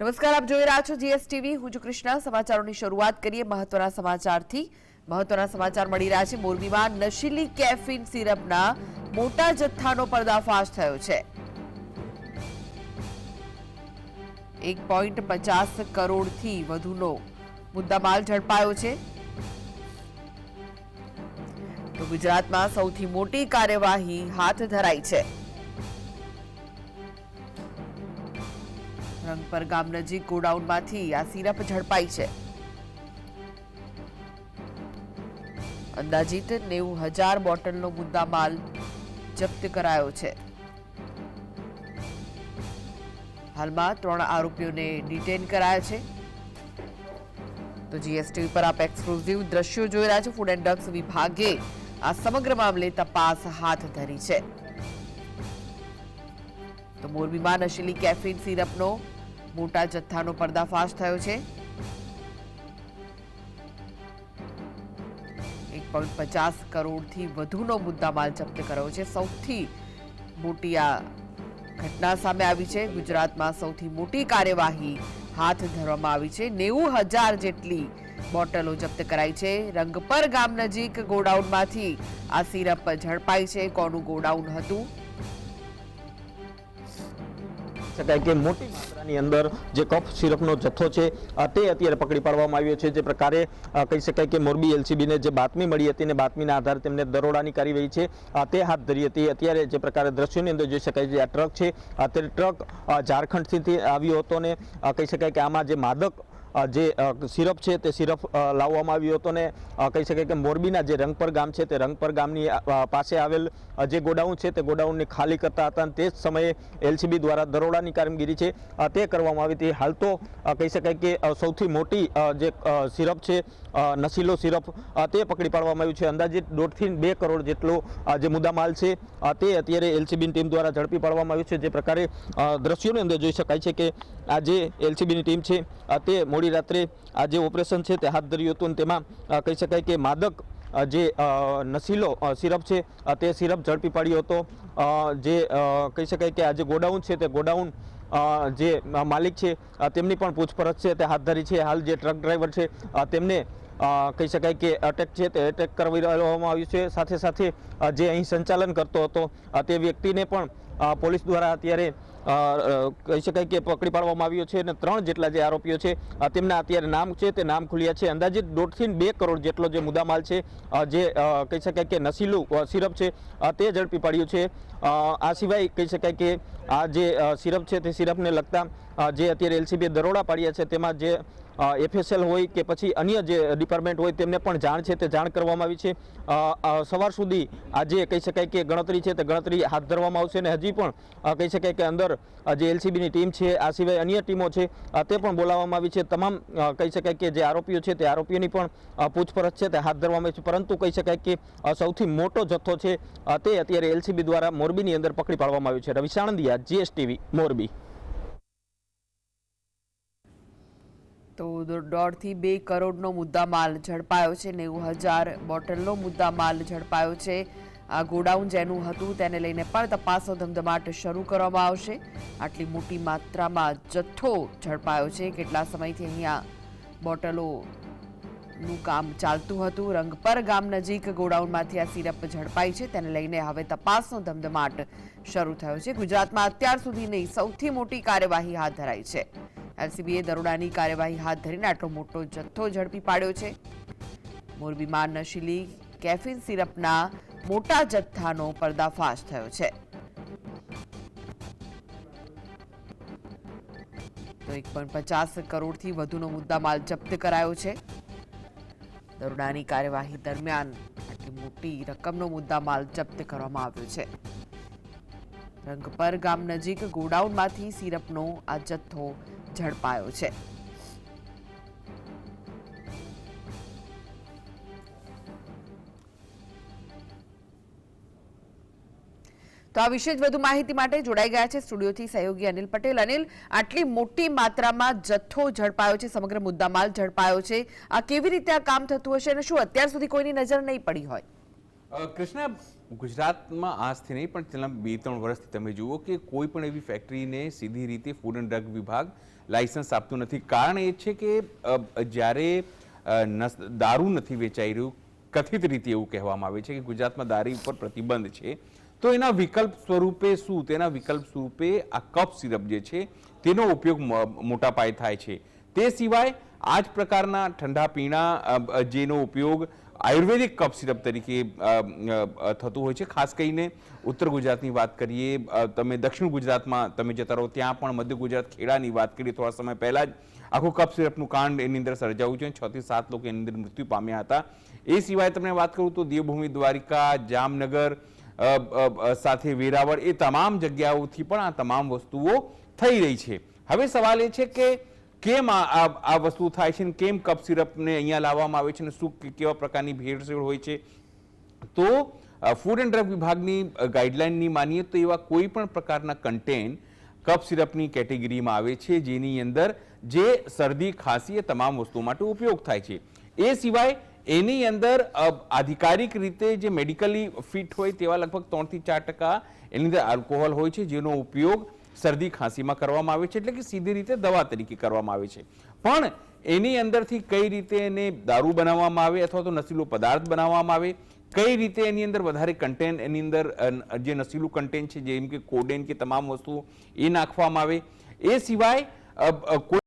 નમસ્કાર, આપ જોઈ રહ્યા છો જીએસટીવી. હું છું કૃષ્ણા. સમાચારોની શરૂઆત કરીએ મહત્વના સમાચારથી. મહત્વના સમાચાર મળી રહ્યા છે. મોરબીમાં નશીલી કેફીન સિરપના મોટા જથ્થાનો પર્દાફાશ થયો છે. એક પોઈન્ટ પચાસ કરોડથી વધુનો મુદ્દામાલ ઝડપાયો છે. તો ગુજરાતમાં સૌથી મોટી કાર્યવાહી હાથ ધરાઈ છે. રંગપર ગામ નજીક ગોડાઉનમાંથી આ સિરપ ઝડપાઈ છે. અંદાજિત નેવું હજાર બોટલનો મુદ્દામાલ જપ્ત કરાયો છે. હાલમાં ત્રણ આરોપીઓને ડિટેન કરાયા છે. તો જીએસટી પર આપ એક્સક્લુઝિવ દ્રશ્યો જોઈ રહ્યા છો. ફૂડ એન્ડ ડ્રગ્સ વિભાગે આ સમગ્ર મામલે તપાસ હાથ ધરી છે. તો મોરબીમાં નશીલી કેફીન સિરપનો મોટા જથ્થાનો પર્દાફાશ થયો છે. એક પોઈન્ટ પચાસ કરોડથી વધુનો મુદ્દામાલ જપ્ત કર્યો છે. સૌથી મોટી આ ઘટના સામે આવી છે. ગુજરાતમાં સૌથી મોટી કાર્યવાહી હાથ ધરવામાં આવી છે. નેવું હજાર જેટલી બોટલો જપ્ત કરાઈ છે. રંગપર ગામ નજીક ગોડાઉનમાંથી આ સિરપ ઝડપાઈ છે. કોનું ગોડાઉન હતું? શકાય કે મોટી માત્રાની અંદર જે કફ સિરપનો જથ્થો છે તે અત્યારે પકડી પાડવામાં આવ્યો છે. જે પ્રકારે કહી શકાય કે મોરબી એલસીબીને જે બાતમી મળી હતી અને બાતમીના આધારે તેમને દરોડાની કાર્યવાહી છે. તે હાથ ધરી હતી. અત્યારે જે પ્રકારે દ્રશ્યોની અંદર જોઈ શકાય છે, આ ટ્રક છે. અત્યારે ટ્રક ઝારખંડથી આવ્યો હતો ને કહી શકાય કે આમાં જે માદક જે સિરપ છે તે સિરપ લાવવામાં આવ્યો હતો ને કહી શકાય કે મોરબીના જે રંગપર ગામ છે તે રંગપર ગામની પાસે આવેલ જે ગોડાઉન છે તે ગોડાઉનને ખાલી કરતા હતા અને તે જ સમયે એલસીબી દ્વારા દરોડાની કામગીરી છે તે કરવામાં આવી હતી. હાલ તો કહી શકાય કે સૌથી મોટી જે સિરપ છે નશીલો સિરપ તે પકડી પાડવામાં આવ્યું છે. અંદાજિત દોઢથી બે કરોડ જેટલો જે મુદ્દામાલ છે તે અત્યારે એલસીબીની ટીમ દ્વારા ઝડપી પાડવામાં આવ્યું છે. જે પ્રકારે દ્રશ્યોની અંદર જોઈ શકાય છે કે આ જે એલસીબીની ટીમ છે તે મોડી રાત્રે આ જે ઓપરેશન છે તે હાથ ધર્યું હતું અને તેમાં કહી શકાય કે માદક જે નસીલો સિરપ છે તે સિરપ ઝડપી પાડ્યો હતો. જે કહી શકાય કે આ જે ગોડાઉન છે તે ગોડાઉન જે માલિક છે તેમની પણ પૂછપરછ છે, તે હાથ ધરી છે. હાલ જે ટ્રક ડ્રાઈવર છે તેમને કહી શકાય કે અટેક છે તે અટેક કરવામાં આવ્યું છે. સાથે સાથે જે અહીં સંચાલન કરતો હતો તે વ્યક્તિને પણ પોલીસ દ્વારા અત્યારે કહી શકાય કે પકડી પાડવામાં આવ્યો છે અને ત્રણ જેટલા જે આરોપીઓ છે તેમના અત્યારે નામ છે, તે નામ ખુલ્યા છે. અંદાજિત દોઢથી બે કરોડ જેટલો જે મુદ્દામાલ છે જે કહી શકાય કે નશીલું સિરપ છે તે ઝડપી પાડ્યું છે. આ સિવાય કહી શકાય કે આ જે સિરપ છે, તે સિરપને લગતા જે અત્યારે એલસીબીએ દરોડા પાડ્યા છે, તેમાં જે એફએસએલ હોય કે પછી અન્ય જે ડિપાર્ટમેન્ટ હોય તેમને પણ જાણ છે, તે જાણ કરવામાં આવી છે. સવાર સુધી આજે કહી શકાય કે ગણતરી છે, તે ગણતરી હાથ ધરવામાં આવશે અને હજી પણ કહી શકાય કે અંદર જે એલસીબીની ટીમ છે, આ સિવાય અન્ય ટીમો છે તે પણ બોલાવવામાં આવી છે. તમામ કહી શકાય કે જે આરોપીઓ છે, તે આરોપીઓની પણ પૂછપરછ છે, તે હાથ ધરવામાં આવી છે. પરંતુ કહી શકાય કે સૌથી મોટો જથ્થો છે તે અત્યારે એલસીબી દ્વારા મોરબીની અંદર પકડી પાડવામાં આવ્યો છે. રવિ સાણંદિયા જીએસટીવી મોરબી. તો દોઢથી બે કરોડનો મુદ્દામાલ ઝડપાયો છે, નેવું હજાર બોટલનો મુદ્દામાલ ઝડપાયો છે. આ ગોડાઉન જેનું હતું તેને લઈને પણ તપાસનો ધમધમાટ શરૂ કરવામાં આવશે. આટલી મોટી માત્રામાં જથ્થો ઝડપાયો છે. કેટલા સમયથી અહીંયા બોટલોનું કામ ચાલતું હતું? રંગપર ગામ નજીક ગોડાઉનમાંથી આ સિરપ ઝડપાઈ છે. તેને લઈને હવે તપાસનો ધમધમાટ શરૂ થયો છે. ગુજરાતમાં અત્યાર સુધીની સૌથી મોટી કાર્યવાહી હાથ ધરાઈ છે. એલસીબીએ દરોડાની કાર્યવાહી હાથ ધરીને આટલો મોટો જથ્થો ઝડપી પાડ્યો છે. મોરબીમાં નશીલી કેફીન સિરપના મોટા જથ્થાનો પર્દાફાશ થયો છે. તો એક પોઈન્ટ પચાસ કરોડથી વધુનો મુદ્દામાલ જપ્ત કરાયો છે. દરોડાની કાર્યવાહી દરમિયાન આટલી મોટી રકમનો મુદ્દામાલ જપ્ત કરવામાં આવ્યો છે. રંગપર ગામ નજીક ગોડાઉનમાંથી સિરપનો આ જથ્થો ઝડપાયો છે. તો આ વિશે જ વધુ માહિતી માટે જોડાઈ ગયા છે સ્ટુડિયોથી સહયોગી અનિલ પટેલ. અનિલ, આટલી મોટી માત્રામાં જથ્થો ઝડપાયો છે, સમગ્ર મુદ્દામાલ ઝડપાયો છે. આ કેવી રીતે આ કામ થતું હશે અને શું અત્યાર સુધી કોઈની નજર નહીં પડી હોય? કૃષ્ણ, ગુજરાતમાં આજથી નહીં, પણ છેલ્લા બે ત્રણ વર્ષથી તમે જુઓ કે કોઈ પણ એવી ફેક્ટરીને સીધી રીતે ફૂડ એન્ડ ડ્રગ વિભાગ લાયસન્સ આપતું નથી. કારણ એ છે કે જ્યારે દારૂ નથી વેચાઈ રહ્યું, કથિત રીતે એવું કહેવામાં આવે છે કે ગુજરાતમાં દારૂ ઉપર પ્રતિબંધ છે, તો એના વિકલ્પ સ્વરૂપે શું? તેના વિકલ્પ સ્વરૂપે આ કફ સિરપ જે છે, તેનો ઉપયોગ મોટા પાયે થાય છે. તે સિવાય, આ જ પ્રકારના ઠંડા પીણા જેનો ઉપયોગ આયુર્વેદિક કફ સિરપ તરીકે થતું હોય છે. ખાસ કરીને ઉત્તર ગુજરાતની વાત કરીએ તમે દક્ષિણ ગુજરાતમાં તમે જતા રહો, ત્યાં પણ મધ્ય ગુજરાત ખેડાની વાત કરીએ, થોડા સમય પહેલાં જ આખું કફ સિરપનું કાંડ એની અંદર સર્જાયું છે છ થી સાત લોકો એની અંદર મૃત્યુ પામ્યા હતા. એ સિવાય તમને વાત કરું તો દેવભૂમિ દ્વારિકા, જામનગર સાથે વેરાવળ, એ તમામ જગ્યાઓથી પણ આ તમામ વસ્તુઓ થઈ રહી છે. હવે સવાલ એ છે કે કેમ આ આ- વસ્તુ થાય છે કેમ કપ સિરપને અહીંયા લાવવામાં આવે છે ને શું કેવા પ્રકારની ભેળસેળ હોય છે? તો ફૂડ એન્ડ ડ્રગ વિભાગની ગાઈડલાઇનની માનીએ તો એવા કોઈ પણ પ્રકારના કન્ટેન્ટ કફ સિરપની કેટેગરીમાં આવે છે જેની અંદર જે શરદી, ખાંસી એ તમામ વસ્તુઓ માટે ઉપયોગ થાય છે. એ સિવાય એની અંદર આધિકારિક રીતે જે મેડિકલી ફિટ હોય તેવા લગભગ ત્રણથી ચાર ટકા એની અંદર આલ્કોહોલ હોય છે જેનો ઉપયોગ શરદી ખાંસીમાં કરવામાં આવે છે, એટલે કે સીધી રીતે દવા તરીકે કરવામાં આવે છે. પણ એની અંદરથી કઈ રીતે એને દારૂ બનાવવામાં આવે અથવા તો નશીલો પદાર્થ બનાવવામાં આવે, કઈ રીતે એની અંદર વધારે કન્ટેન્ટ એની અંદર જે નશીલું કન્ટેન્ટ છે, જેમ કે કોડેન કે તમામ વસ્તુઓ એ નાખવામાં આવે, એ સિવાય કોઈ